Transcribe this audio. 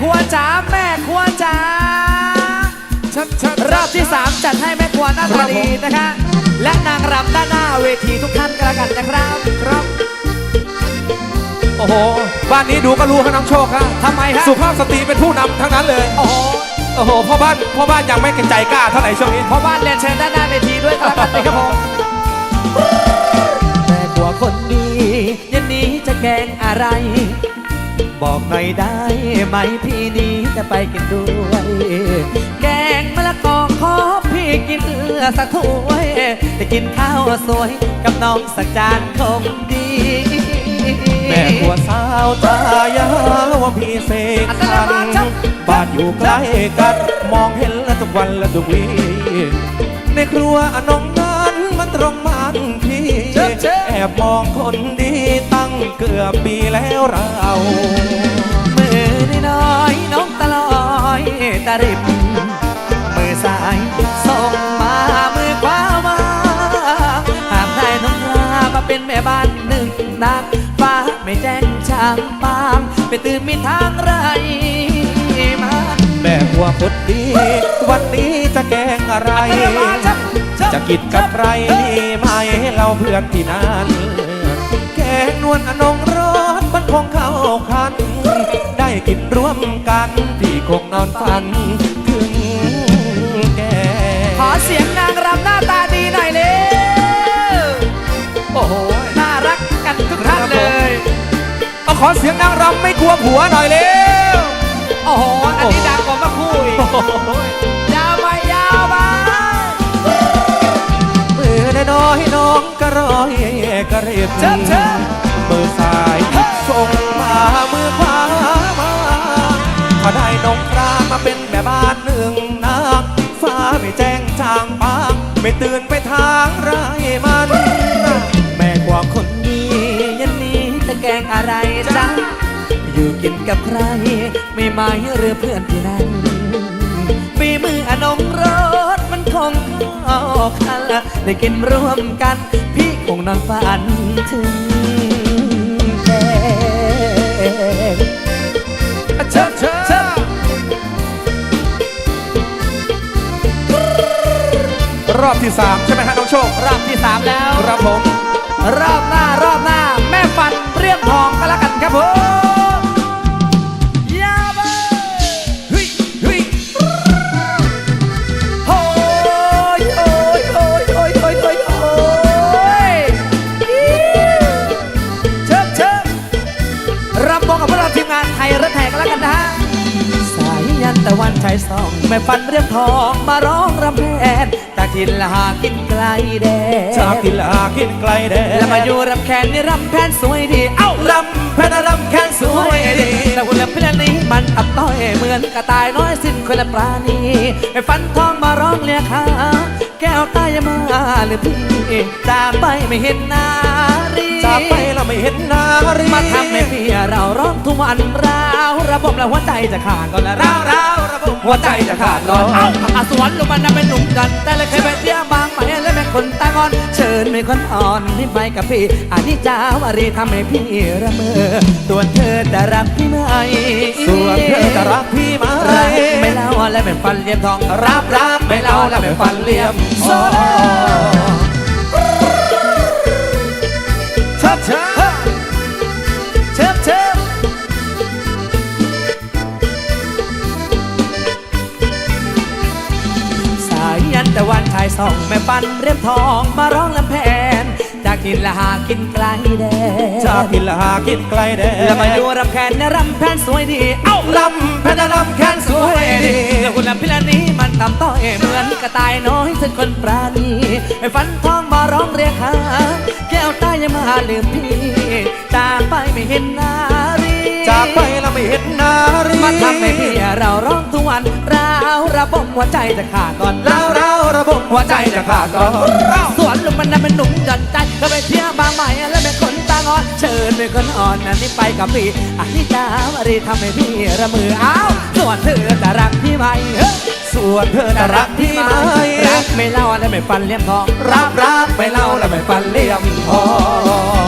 ครัวจ๋าแม่ครัวจ๋าชัดชัดรอบที่ 3 จัดให้แม่ครัวหน้าตาดีนะคะ และนางรำด้านหน้าเวทีทุกท่านกันแล้วกันนะครับ ครับ โอ้โห บ้านนี้ดูก็รู้ครับน้องโชคครับทำไมฮะสุภาพสตรีเป็นผู้นำทั้งนั้นเลย โอ้โหโอ้โหพ่อบ้านพ่อบ้านยังไม่กระจายกล้าเท่าไหร่ช่วงนี้พ่อบ้านเรียนเชิญด้านหน้าเวทีด้วยกันแล้วกันนะครับผมแม่ครัวคนดีเย็นนี้จะแกงอะไร บอกหน่อยได้ไหมพี่นี้จะไปกินด้วย แกงมะละกอขอพี่กินเอือสักถ้วยจะกินข้าวสวยกับน้องสักจานคงดี แม่หัวสาวตายาว่าพี่เสกอัตทัลามาจับนบ้านอยู่ใกล้กัน มองเห็นแล้วทุกวันและทุกวีในครัวน้องนั้นมันตรงมันพี่เชิญเชิญแอบมองคนดีตั้ง เกือบปีแล้วเรามือน้อยๆน้องตะลอยตะริบมือซ้ายส่งมามือขวามาหากได้น้องลามาเป็นแม่บ้านหนึ่งนางฟ้าไม่แจ้งช่างปางไปตื่นมีทางไรมาแม่หัวคนดี วันนี้จะแกงอะไร จะกินกับใครดีไหมเราเพื่อนที่นั่น ร่วมกันที่คงนอนฝันถึงแกขอเสียงนางรำหน้าตาดีหน่อยเร็วโอ้โหน่ารักกันทุกท่านเลยเอาขอเสียงนางรำไม่กลัวผัวหน่อยเร็วโอ้โหอันนี้ดังกว่าเมื่อคู่อีกโอ้โหยาวไปยาวไปมือน้อยๆน้องก็รอยกระเรียบเชิญเชิญมือซ้าย แจ้งจางปางไม่ตื่นไปทางไรมัน แม่กว่าคนดียันนี้จะแกงอะไรจ๊ะอยู่กินกับใคร ไม่ไหมหรือเพื่อนที่นั่นฝีมืออนงรสมันคงเข้ากันละได้กินร่วมกัน พี่คงนอนฝันถึงแก รอบที่สามใช่ไหมฮะน้องโชค รอบที่สามแล้ว ครับผม รอบหน้ารอบหน้า แม่ฟันเรียบทองกันแล้วกันครับผมยาเบอเฮ้ยเฮ้ยโอ้ยโอ้ยโอ้ยโอ้ยโอ้ยโอ้ยโอ้ยเชิญเชิญรำวงกับพวกเราทีมงานไทยรัฐแทกกันแล้วกันนะฮะ สายยันตะวันชายสอง แม่ฟันเรียบทองมาร้องรำแพนจา กทินละหากินไกลแดนจากกินลากินไกลแดนแล้วมาอยู่รำแคนนี่รำแพนสวยดีเอ้าลำแพนรำแค้นสวยดีแต่คนละเพื่อนนี้มันอับต้อยเหมือนกระต่ายน้อยสิ้นคนละปราณีไปฟันทองมาร้องเรียกหาแก้วตายมาหรือพี่จากไปไม่เห็นนา รีจากไปเราไม่เห็นนารีมาทำให้พี่เราร้องทุกวันราวระบบแล้วหัวใจจะขาดก่อนละร้าวร้าวระบบหัวใจจะขาดลอยเอ้าอาสวนลงมันน่ะเป็นหนุ่มกัน แต่เลยเคยไปเที่ยวบางไหมและแม่คนตางอน เชิญไม่คนอ่อนนี่ไปกับพี่อันนี้จ้าวารีทำให้พี่ระเมอตัวเธอจะรักพี่ไหมส่วนเธอจะรักพี่ไหมรักไม่เล่าและเป็นฟันเหลี่ยมทองรับรับไม่เล่าแล้วไม่ฟันเหลี่ยมโซายสองแม่ปันเรียบทองมาร้องลำแพนจากกินละหากินไกลแดนจากกินละหากินไกลแดนแล้วมาอยู่รำแคนนะรำแพนสวยดี เอ้าลำแพนรำแค้นสวยดีแล้วคุณลำพิลานี้มันทำต้อยเหมือนกระต่ายน้อยซึ่งคนปราณีไอ้ฟันทองมาร้องเรียกหาแก้วตายังมาลืมพี่จากไปไม่เห็นนารีจากไปเราไม่เห็นนารีมาทำให้พี่เราร้องทุกวันราวระบบหัวใจจะขาดก่อนร้าว ร้าวระบบหัวใจจะขาดก่อนสวนลุมมันน่ะเป็นหนุ่มหย่อนใจก็ไปเที่ยวบางใหม่แล้วเป็นคนตางอนเชิญเป็นคนอ่อนนั่นนี่ไปกับพี่อันนี้จ้าวารีทำให้พี่ระมืออ้าวส่วนเธอจะรักพี่ไหมเฮ้ยส่วนเธอจะรักพี่ไหมรักไม่เล่าและไม่ฟันเลี่ยมทองรับรักไม่เล่าแล้วไม่ฟันเหลี่ยมทอง